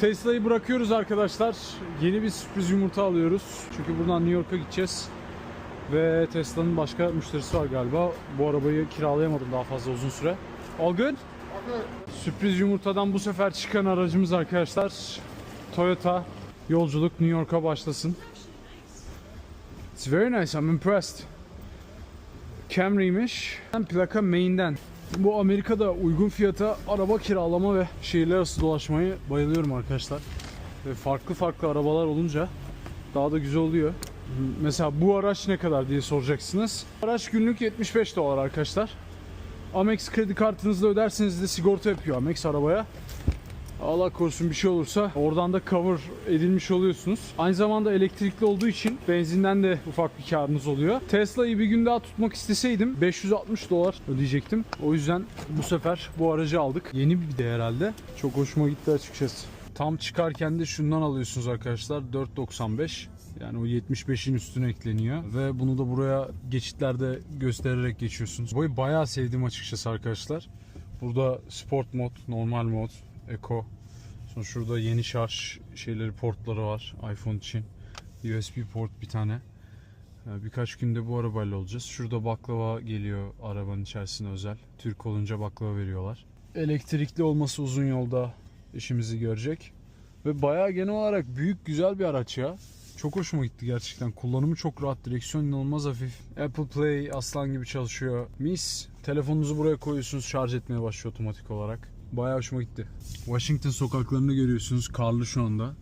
Tesla'yı bırakıyoruz arkadaşlar. Yeni bir sürpriz yumurta alıyoruz. Çünkü buradan New York'a gideceğiz. Ve Tesla'nın başka müşterisi var galiba. Bu arabayı kiralayamadım daha fazla uzun süre. All good? Sürpriz yumurtadan bu sefer çıkan aracımız arkadaşlar. Toyota. Yolculuk New York'a başlasın. It's very nice. I'm impressed. Camry'miş. Plaka Maine'den. Bu Amerika'da uygun fiyata araba kiralama ve şehirler arası dolaşmayı bayılıyorum arkadaşlar. Ve farklı farklı arabalar olunca daha da güzel oluyor. Mesela bu araç ne kadar diye soracaksınız. Araç günlük 75 dolar arkadaşlar. Amex kredi kartınızla öderseniz de sigorta yapıyor Amex arabaya. Allah korusun bir şey olursa oradan da cover edilmiş oluyorsunuz. Aynı zamanda elektrikli olduğu için benzinden de ufak bir karınız oluyor. Tesla'yı bir gün daha tutmak isteseydim 560 dolar ödeyecektim. O yüzden bu sefer bu aracı aldık. Yeni bir de herhalde. Çok hoşuma gitti açıkçası. Tam çıkarken de şundan alıyorsunuz arkadaşlar 4.95 yani o 75'in üstüne ekleniyor ve bunu da buraya geçitlerde göstererek geçiyorsunuz. Boyu bayağı sevdim açıkçası arkadaşlar. Burada sport mod, normal mod, eco. Sonra şurada yeni şarj şeyleri portları var iPhone için. USB port bir tane. Ee, Birkaç günde bu arabayla olacağız. Şurada baklava geliyor arabanın içerisine özel. Türk olunca baklava veriyorlar. Elektrikli olması uzun yolda işimizi görecek. Ve bayağı genel olarak büyük güzel bir araç ya. Çok hoşuma gitti gerçekten. Kullanımı çok rahat. Direksiyon inanılmaz hafif. Apple Play aslan gibi çalışıyor. Mis. Telefonunuzu buraya koyuyorsunuz. Şarj etmeye başlıyor otomatik olarak. Bayağı hoşuma gitti. Washington sokaklarını görüyorsunuz. Karlı şu anda.